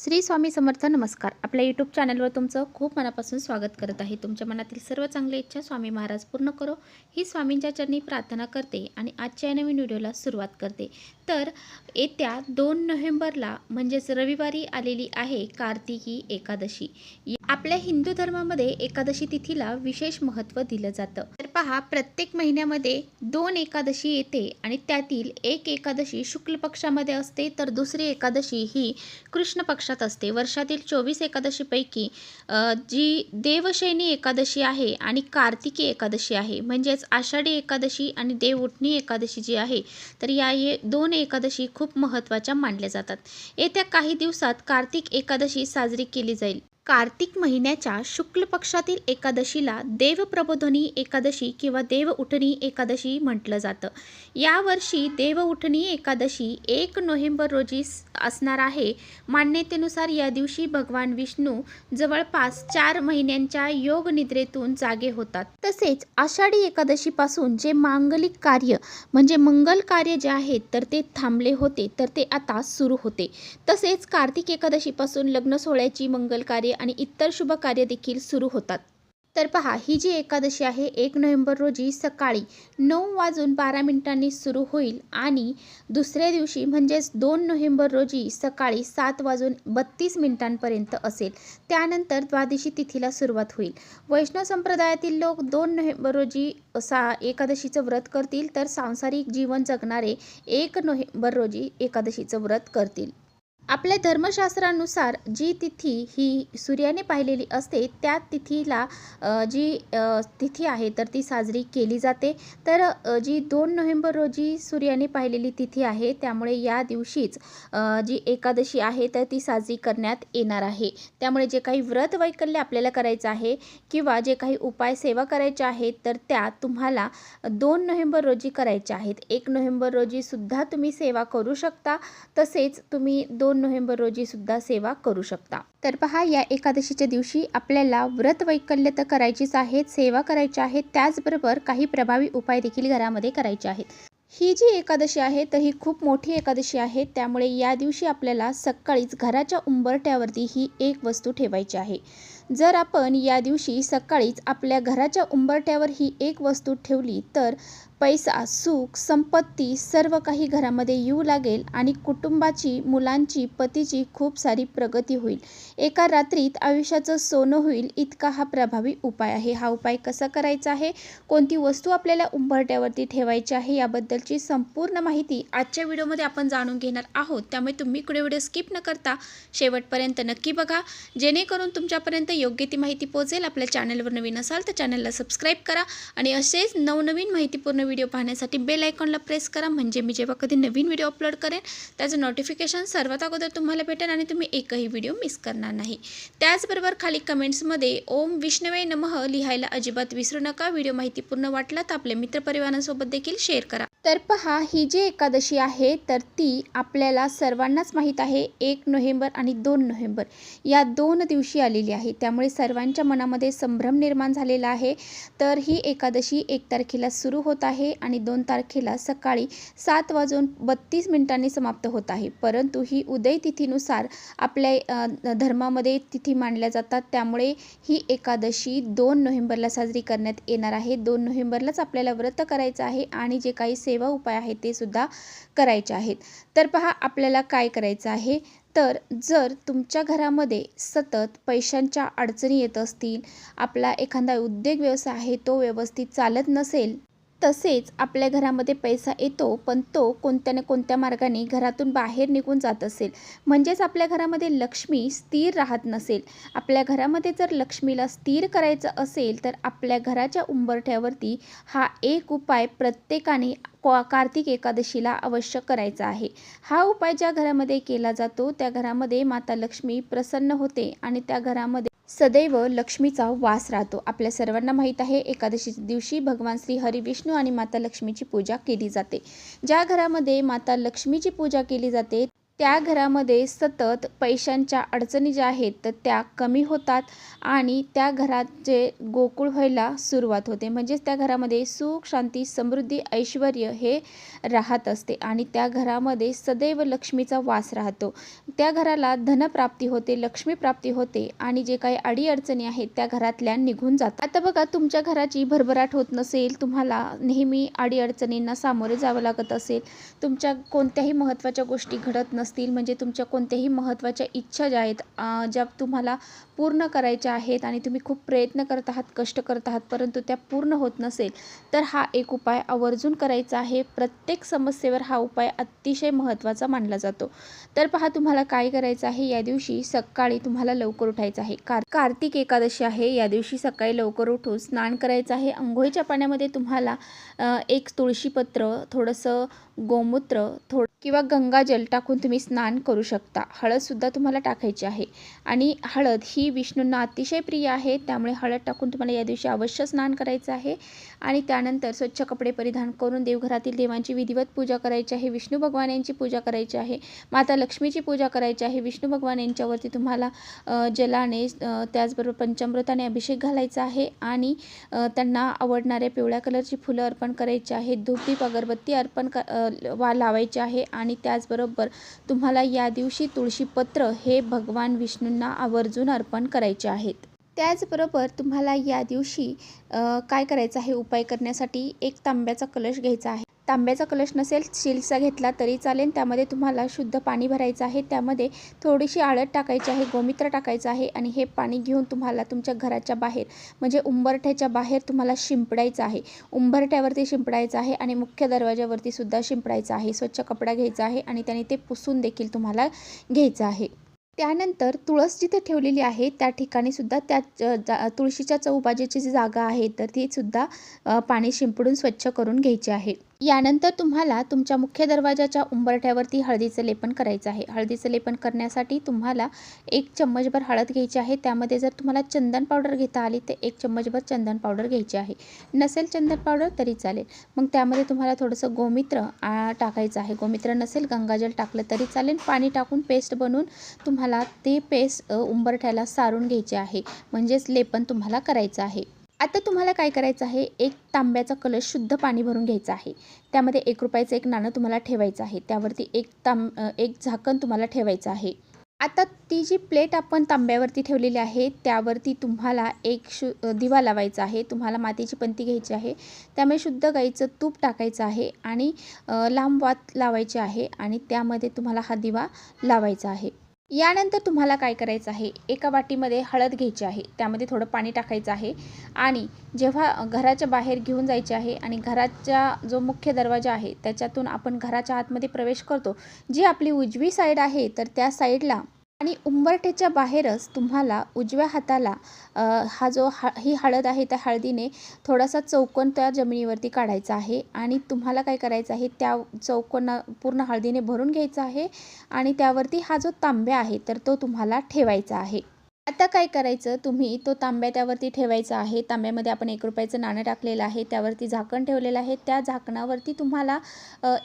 श्री स्वामी समर्थ नमस्कार. आपल्या यूट्यूब चॅनलवर तुमचं खूप मनापासून स्वागत करत आहे. तुमच्या मनातील सर्व चांगल्या इच्छा स्वामी महाराज पूर्ण करो. ही स्वामींच्या चरणी प्रार्थना करते आणि आजच्या नवीन व्हिडिओला सुरुवात करते. तर येत्या दोन नोव्हेंबरला म्हणजेच रविवारी आलेली आहे कार्तिकी एकादशी. आपल्या हिंदू धर्मामध्ये एकादशी तिथीला विशेष महत्त्व दिलं जातं. तर पहा प्रत्येक महिन्यामध्ये दोन एकादशी येते आणि त्यातील एक एकादशी शुक्ल पक्षामध्ये असते तर दुसरी एकादशी ही कृष्ण पक्षात असते. वर्षातील चोवीस एकादशीपैकी जी देवशैनी एकादशी आहे आणि कार्तिकी एकादशी आहे म्हणजेच आषाढी एकादशी आणि देवउठणी एकादशी जी आहे तर या ये दोन एकादशी खूप महत्त्वाच्या मानल्या जातात. येत्या काही दिवसात कार्तिक एकादशी साजरी केली जाईल. कार्तिक महिन्याच्या शुक्ल पक्षातील एकादशीला देवप्रबोधनी एकादशी किंवा देव उठणी एकादशी म्हटलं जातं. यावर्षी देव उठणी एकादशी एक नोव्हेंबर रोजी असणार आहे. मान्यतेनुसार या दिवशी भगवान विष्णू जवळपास चार महिन्यांच्या योग निद्रेतून जागे होतात. तसेच आषाढी एकादशीपासून जे मांगलिक कार्य म्हणजे मंगल कार्य जे आहेत तर ते थांबले होते तर ते आता सुरू होते. तसेच कार्तिक एकादशीपासून लग्न सोहळ्याची मंगल कार्य आणि इतर शुभ कार्य देखील सुरू होतात. तर पहा ही जी एकादशी आहे एक नोव्हेंबर रोजी सकाळी नऊ वाजून बारा मिनिटांनी सुरू होईल आणि दुसऱ्या दिवशी म्हणजेच दोन नोव्हेंबर रोजी सकाळी सात वाजून बत्तीस मिनिटांपर्यंत असेल. त्यानंतर द्वादशी तिथीला सुरुवात होईल. वैष्णव संप्रदायातील लोक दोन नोव्हेंबर रोजी सा एकादशीचं व्रत करतील तर सांसारिक जीवन जगणारे एक नोव्हेंबर रोजी एकादशीचं व्रत करतील. आपल्या धर्मशास्त्रानुसार जी तिथी ही सूर्याने पाहिलेली असते त्या तिथीला जी तिथी आहे तर ती साजरी केली जाते. तर जी दोन नोव्हेंबर रोजी सूर्याने पाहिलेली तिथी आहे त्यामुळे या दिवशीच जी एकादशी आहे तर ती साजरी करण्यात येणार आहे. त्यामुळे जे काही व्रत वैकल्य आपल्याला करायचं आहे किंवा जे काही उपाय सेवा करायच्या आहेत तर त्या तुम्हाला दोन नोव्हेंबर रोजी करायच्या आहेत. एक नोव्हेंबर रोजी सुद्धा तुम्ही सेवा करू शकता तसेच तुम्ही दोन नोव्हेंबर रोजी सुद्धा सेवा करू शकता. तर पहा या एकादशीच्या दिवशी आपल्याला व्रत वैकल्य तर करायचीच आहेत सेवा करायच्या आहेत त्याचबरोबर काही प्रभावी उपाय देखील घरामध्ये करायचे आहेत. ही जी एकादशी आहे तर ही खूप मोठी एकादशी आहे. त्यामुळे या दिवशी आपल्याला सकाळीच घराच्या उंबरट्यावरती ही एक वस्तू ठेवायची आहे. जर आपण या दिवशी सकाळीच आपल्या घराच्या उंबरट्यावर ही एक वस्तू ठेवली तर पैसा सुख संपत्ती सर्व काही घरामध्ये येऊ लागेल आणि कुटुंबाची मुलांची पतीची खूप सारी प्रगती होईल. एका रात्रीत आयुष्याचं सोनं होईल इतका हा प्रभावी उपाय आहे. हा उपाय कसा करायचा आहे? कोणती वस्तू आपल्याला उंबरट्यावरती ठेवायची आहे? याबद्दलची संपूर्ण माहिती आजच्या व्हिडिओमध्ये आपण जाणून घेणार आहोत. त्यामुळे तुम्ही कुठे व्हिडिओ स्किप न करता शेवटपर्यंत नक्की बघा. जेणेकरून तुमच्यापर्यंत योग्य ती माहिती पोहोचेल. आपल्या चॅनलवर नवीन असाल तर चॅनलला सबस्क्राईब करा आणि असेच नवनवीन माहितीपूर्ण व्हिडिओ पाहण्यासाठी बेल आयकॉनला प्रेस करा. म्हणजे मी जेव्हा कधी नवीन व्हिडिओ अपलोड करेन त्याचं नोटिफिकेशन सर्वात अगोदर तुम्हाला भेटेल आणि तुम्ही एकही व्हिडिओ मिस करणार नाही. त्याचबरोबर खाली कमेंट्समध्ये ओम विष्णवे नमः लिहायला अजिबात विसरू नका. व्हिडिओ माहितीपूर्ण वाटला तर आपल्या मित्रपरिवारांसोबत देखील शेअर करा. तर पहा ही जी एकादशी आहे तर ती आपल्याला सर्वांनाच माहीत आहे. एक नोव्हेंबर आणि दोन नोव्हेंबर. या दोन दिवशी आलेली आहे. त्यामुळे सर्वांच्या मनामध्ये संभ्रम निर्माण झालेला आहे. तर ही एकादशी एक तारखेला सुरू होत आहे. आणि दोन तारखेला सकाळी सात वाजून बत्तीस मिनिटांनी समाप्त होत आहे. परंतु ही उदय तिथीनुसार आपल्या धर्मामध्ये तिथी मांडल्या जातात. त्यामुळे ही एकादशी दोन नोव्हेंबरला साजरी करण्यात येणार आहे. दोन नोव्हेंबरलाच आपल्याला व्रत करायचं आहे आणि जे काही सेवा उपाय आहेत ते सुद्धा करायचे आहेत. तर पहा आपल्याला काय करायचं आहे? तर जर तुमच्या घरामध्ये सतत पैशांच्या अडचणी येत असतील आपला एखादा उद्योग व्यवसाय आहे तो व्यवस्थित चालत नसेल तसेच आपल्या घरामध्ये पैसा येतो पण तो कोणत्या ना कोणत्या मार्गाने घरातून बाहेर निघून जात असेल. म्हणजेच आपल्या घरामध्ये लक्ष्मी स्थिर राहत नसेल. आपल्या घरामध्ये जर लक्ष्मीला स्थिर करायचं असेल तर आपल्या घराच्या उंबरठ्यावरती हा एक उपाय प्रत्येकाने कार्तिक एकादशीला अवश्य करायचा आहे. हा उपाय ज्या घरामध्ये केला जातो त्या घरामध्ये माता लक्ष्मी प्रसन्न होते आणि त्या घरामध्ये सदैव लक्ष्मीचा वास राहतो. आपल्या सर्वांना माहीत आहे एकादशीच्या दिवशी भगवान श्री हरी विष्णू आणि माता लक्ष्मीची पूजा केली जाते. ज्या घरामध्ये माता लक्ष्मीची पूजा केली जाते त्या घरामध्ये सतत पैशांच्या अडचणी ज्या आहेत तर त्या कमी होतात आणि त्या घरात जे गोकुळ व्हायला सुरुवात होते. म्हणजेच त्या घरामध्ये सुख शांती समृद्धी ऐश्वर हे राहत असते आणि त्या घरामध्ये सदैव लक्ष्मीचा वास राहतो. त्या घराला धनप्राप्ती होते लक्ष्मीप्राप्ती होते आणि जे काही अडीअडचणी आहेत त्या घरातल्या निघून जातात. आता बघा तुमच्या घराची भरभराट होत नसेल तुम्हाला नेहमी अडीअडचणींना सामोरे जावं लागत असेल तुमच्या कोणत्याही महत्त्वाच्या गोष्टी घडत असतील म्हणजे तुमच्या कोणत्याही महत्त्वाच्या इच्छा ज्या आहेत ज्या तुम्हाला पूर्ण करायच्या आहेत आणि तुम्ही खूप प्रयत्न करत आहात कष्ट करत आहात परंतु त्या पूर्ण होत नसेल तर हा एक उपाय आवर्जून करायचा आहे. प्रत्येक समस्येवर हा उपाय अतिशय महत्त्वाचा मानला जातो. तर पहा तुम्हाला काय करायचं आहे? या दिवशी सकाळी तुम्हाला लवकर उठायचं आहे. कार कार्तिक एकादशी आहे. या दिवशी सकाळी लवकर उठून स्नान करायचं आहे. अंघोळीच्या पाण्यामध्ये तुम्हाला एक तुळशीपत्र थोडंसं गोमूत्र थोड किंवा गंगाजल टाकून तुम्ही स्नान करू शकता. हळदसुद्धा तुम्हाला टाकायची आहे. आणि हळद ही विष्णूंना अतिशय प्रिय आहे. त्यामुळे हळद टाकून तुम्हाला या दिवशी अवश्य स्नान करायचं आहे. आणि त्यानंतर स्वच्छ कपडे परिधान करून देवघरातील देवांची विधिवत पूजा करायची आहे. विष्णू भगवान यांची पूजा करायची आहे. माता लक्ष्मीची पूजा करायची आहे. विष्णू भगवान यांच्यावरती तुम्हाला जलाने त्याचबरोबर पंचामृताने अभिषेक घालायचा आहे. आणि त्यांना आवडणाऱ्या पिवळ्या कलरची फुलं अर्पण करायची आहे. धूपदीप अगरबत्ती अर्पण क वा लावायची आहे. आणि त्याचबरोबर तुम्हाला या दिवशी तुळशीपत्र हे भगवान विष्णूंना आवर्जून अर्पण करायचे आहेत. त्याचबरोबर तुम्हाला या दिवशी काय करायचं आहे? उपाय करण्यासाठी एक तांब्याचा कलश घ्यायचा आहे. तांब्याचा कलश नसेल स्टीलचा घेतला तरी चालेल. त्यामध्ये तुम्हाला शुद्ध पाणी भरायचं आहे. त्यामध्ये थोडीशी आळद टाकायची आहे गोमित्र टाकायचं आहे आणि हे पाणी घेऊन तुम्हाला तुमच्या घराच्या बाहेर म्हणजे उंबरठ्याच्या बाहेर तुम्हाला शिंपडायचं आहे. उंबरठ्यावरती शिंपडायचं आहे आणि मुख्य दरवाज्यावरती सुद्धा शिंपडायचं आहे. स्वच्छ कपडा घ्यायचा आहे आणि त्याने ते पुसून देखील तुम्हाला घ्यायचं आहे. त्यानंतर तुळस जिथे ठेवलेली आहे त्या ठिकाणी सुद्धा त्या जा तुळशीच्या चौबाजूची जी जागा आहे तर ती सुद्धा पाणी शिंपडून स्वच्छ करून घ्यायची आहे. यानंतर तुम्हाला तुमच्या मुख्य दरवाजाच्या उंबरठ्यावरती हळदीचं लेपन करायचं आहे. हळदीचं लेपन करण्यासाठी तुम्हाला एक चम्मचभर हळद घ्यायची आहे. त्यामध्ये जर तुम्हाला चंदन पावडर घेता आली तर एक चम्मचभर चंदन पावडर घ्यायची आहे. नसेल चंदन पावडर तरी चालेल. मग त्यामध्ये तुम्हाला थोडंसं गोमित्र आ, टाकायचं आहे. गोमित्र नसेल गंगाजल टाकलं तरी चालेल. पाणी टाकून पेस्ट बनवून तुम्हाला ते पेस्ट उंबरठ्याला सारून घ्यायचे आहे. म्हणजेच लेपन तुम्हाला करायचं आहे. आता तुम्हाला काय करायचं आहे? एक तांब्याचा कलश शुद्ध पाणी भरून घ्यायचं आहे. त्यामध्ये एक रुपयाचं एक नाणं तुम्हाला ठेवायचं आहे. त्यावरती एक तांब एक झाकण तुम्हाला ठेवायचं आहे. आता ती जी प्लेट आपण तांब्यावरती ठेवलेली आहे त्यावरती तुम्हाला एक शु दिवा लावायचा आहे. तुम्हाला मातीची पंती घ्यायची आहे. त्यामुळे शुद्ध गाईचं तूप टाकायचं आहे आणि लांब वात लावायची आहे आणि त्यामध्ये तुम्हाला हा दिवा लावायचा आहे. यानंतर तुम्हाला काय करायचं आहे? एका वाटीमध्ये हळद घ्यायची आहे. त्यामध्ये थोडं पाणी टाकायचं आहे. आणि जेव्हा घराच्या बाहेर घेऊन जायचे आहे आणि घराच्या जो मुख्य दरवाजा आहे त्याच्यातून आपण घराच्या आतमध्ये प्रवेश करतो जी आपली उजवी साईड आहे तर त्या साईडला आणि उंबरठ्याच्या बाहेरच तुम्हाला उजव्या हाताला हा जो हा ही हळद आहे त्या हळदीने थोडासा चौकोन त्या जमिनीवरती काढायचा आहे आणि तुम्हाला काय करायचं आहे त्या चौकोना पूर्ण हळदीने भरून घ्यायचा आहे आणि त्यावरती हा जो तांब्या आहे तर तो तुम्हाला ठेवायचा आहे. आता काय करायचं? तुम्ही तो तांब्या त्यावरती ठेवायचा आहे. तांब्यामध्ये आपण एक रुपयाचं नाणं टाकलेलं आहे. त्यावरती झाकण ठेवलेलं आहे. त्या झाकणावरती तुम्हाला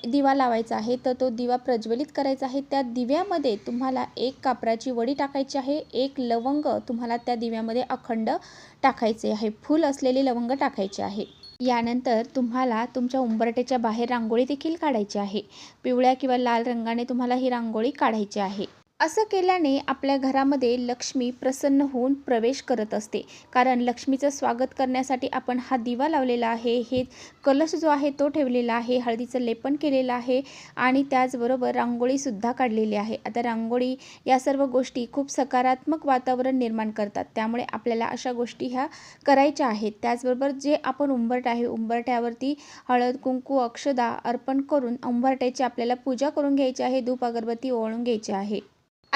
दिवा लावायचा आहे. तर तो दिवा प्रज्वलित करायचा आहे. त्या दिव्यामध्ये तुम्हाला एक कापराची वडी टाकायची आहे. एक लवंग तुम्हाला त्या दिव्यामध्ये अखंड टाकायचे आहे. फूल असलेले लवंग टाकायचे आहे. यानंतर तुम्हाला तुमच्या उंबरट्याच्या बाहेर रांगोळी देखील काढायची आहे. पिवळ्या किंवा लाल रंगाने तुम्हाला ही रांगोळी काढायची आहे. असं केल्याने आपल्या घरामध्ये लक्ष्मी प्रसन्न होऊन प्रवेश करत असते. कारण लक्ष्मीचं स्वागत करण्यासाठी आपण हा दिवा लावलेला आहे. हे कलश जो आहे तो ठेवलेला आहे. हळदीचं लेपन केलेलं आहे आणि त्याचबरोबर रांगोळीसुद्धा काढलेली आहे. आता रांगोळी या सर्व गोष्टी खूप सकारात्मक वातावरण निर्माण करतात. त्यामुळे आपल्याला अशा गोष्टी ह्या करायच्या आहेत. त्याचबरोबर जे आपण उंबरट आहे उंबरट्यावरती हळद कुंकू अक्षदा अर्पण करून उंबरट्याची आपल्याला पूजा करून घ्यायची आहे. धूप अगरबत्ती ओळून घ्यायची आहे.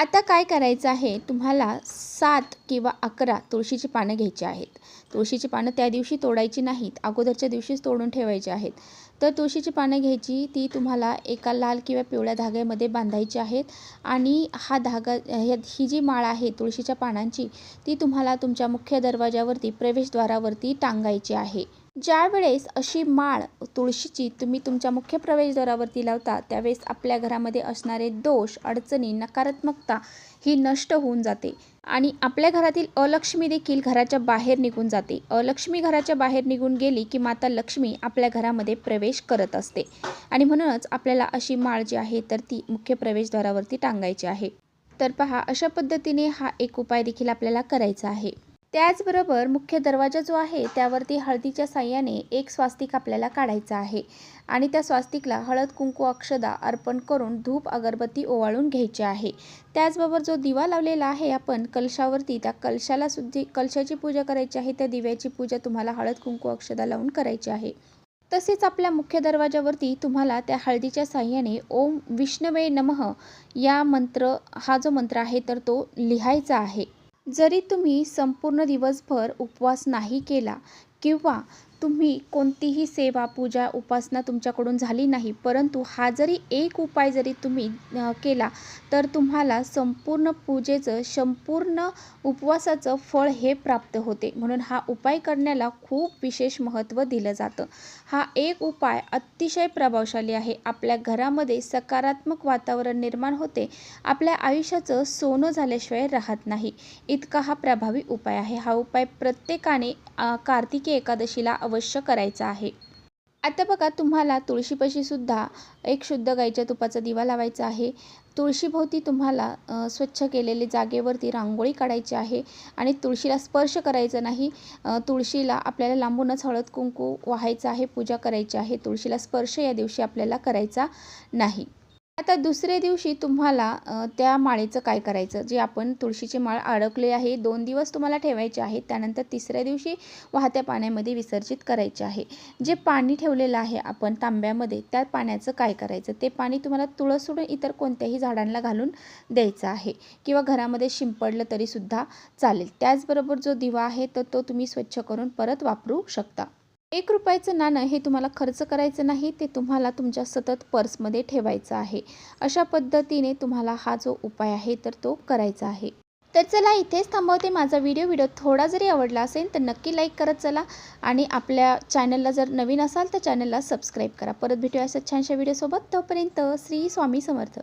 आता काय करायचं आहे? तुम्हाला सात किंवा अकरा तुळशीची पानं घ्यायची आहेत. तुळशीची पानं त्या दिवशी तोडायची नाहीत. अगोदरच्या दिवशीच तोडून ठेवायची आहेत. तर तुळशीची पानं घ्यायची ती तुम्हाला एका लाल किंवा पिवळ्या धाग्यामध्ये बांधायची आहेत आणि हा धागा ह्या- ही जी माळ आहे तुळशीच्या पानांची ती तुम्हाला तुमच्या मुख्य दरवाजावरती प्रवेशद्वारावरती टांगायची आहे. ज्यावेळेस अशी माळ तुळशीची तुम्ही तुमच्या मुख्य प्रवेशद्वारावरती लावता त्यावेळेस आपल्या घरामध्ये असणारे दोष अडचणी नकारात्मकता ही नष्ट होऊन जाते आणि आपल्या घरातील अलक्ष्मी देखील घराच्या बाहेर निघून जाते. अलक्ष्मी घराच्या बाहेर निघून गेली की माता लक्ष्मी आपल्या घरामध्ये प्रवेश करत असते आणि म्हणूनच आपल्याला अशी माळ जी आहे तर ती मुख्य प्रवेशद्वारावरती टांगायची आहे. तर पहा अशा पद्धतीने हा एक उपाय देखील आपल्याला करायचा आहे. त्याचबरोबर मुख्य दरवाजा जो आहे त्यावरती हळदीच्या साह्याने एक स्वास्तिक आपल्याला काढायचा आहे. आणि त्या स्वास्तिकला हळद कुंकू अक्षदा अर्पण करून धूप अगरबत्ती ओवाळून घ्यायची आहे. त्याचबरोबर जो दिवा लावलेला आहे आपण कलशावरती त्या कलशाला सुद्धा कलशाची पूजा करायची आहे त्या दिव्याची पूजा तुम्हाला हळद कुंकू अक्षदा लावून करायची आहे. तसेच आपल्या मुख्य दरवाजावरती तुम्हाला त्या हळदीच्या साह्याने ओम विष्णवे नमः या मंत्र हा जो मंत्र आहे तर तो लिहायचा आहे. जरी तुम्ही संपूर्ण दिवसभर उपवास नाही केला किंवा तुम्ही कोणतीही सेवा पूजा उपासना तुमच्याकडून झाली नाही परंतु हा जरी एक उपाय जरी तुम्ही केला तर तुम्हाला संपूर्ण पूजेचं संपूर्ण उपवासाचं फळ हे प्राप्त होते. म्हणून हा उपाय करण्याला खूप विशेष महत्त्व दिलं जातं. हा एक उपाय अतिशय प्रभावशाली आहे. आपल्या घरामध्ये सकारात्मक वातावरण निर्माण होते. आपल्या आयुष्याचं सोनं झाल्याशिवाय राहत नाही. इतका हा प्रभावी उपाय आहे. हा उपाय प्रत्येकाने कार्तिकी एकादशीला अवश्य करायचा आहे. आता बघा तुम्हाला तुळशीपाशीसुद्धा एक शुद्ध गाईच्या तुपाचा दिवा लावायचा आहे. तुळशीभोवती तुम्हाला स्वच्छ केलेले जागेवरती रांगोळी काढायची आहे आणि तुळशीला स्पर्श करायचा नाही. तुळशीला आपल्याला लांबूनच हळद कुंकू वाहायचं आहे पूजा करायची आहे. तुळशीला स्पर्श या दिवशी आपल्याला करायचा नाही. आता दुसऱ्या दिवशी तुम्हाला त्या माळेचं काय करायचं? जे आपण तुळशीची माळ अडकले आहे दोन दिवस तुम्हाला ठेवायचे आहे त्यानंतर तिसऱ्या दिवशी वाहत्या पाण्यामध्ये विसर्जित करायचे आहे. जे पाणी ठेवलेलं आहे आपण तांब्यामध्ये त्या पाण्याचं काय करायचं? ते पाणी तुम्हाला तुळस सोडून इतर कोणत्याही झाडांना घालून द्यायचं आहे. किंवा घरामध्ये शिंपडलं तरीसुद्धा चालेल. त्याचबरोबर जो दिवा आहे तर तो तुम्ही स्वच्छ करून परत वापरू शकता. एक रुपयाचं नाणं हे तुम्हाला खर्च करायचं नाही ते तुम्हाला तुमच्या सतत पर्समध्ये ठेवायचं आहे. अशा पद्धतीने तुम्हाला हा जो उपाय आहे तर तो करायचा आहे. तर चला इथेच थांबवते माझा व्हिडिओ. व्हिडिओ थोडा जरी आवडला असेल तर नक्की लाईक करत चला आणि आपल्या चॅनलला जर नवीन असाल तर चॅनलला सबस्क्राईब करा. परत भेटूया असं छानशा व्हिडिओसोबत. तोपर्यंत श्री स्वामी समर्थ.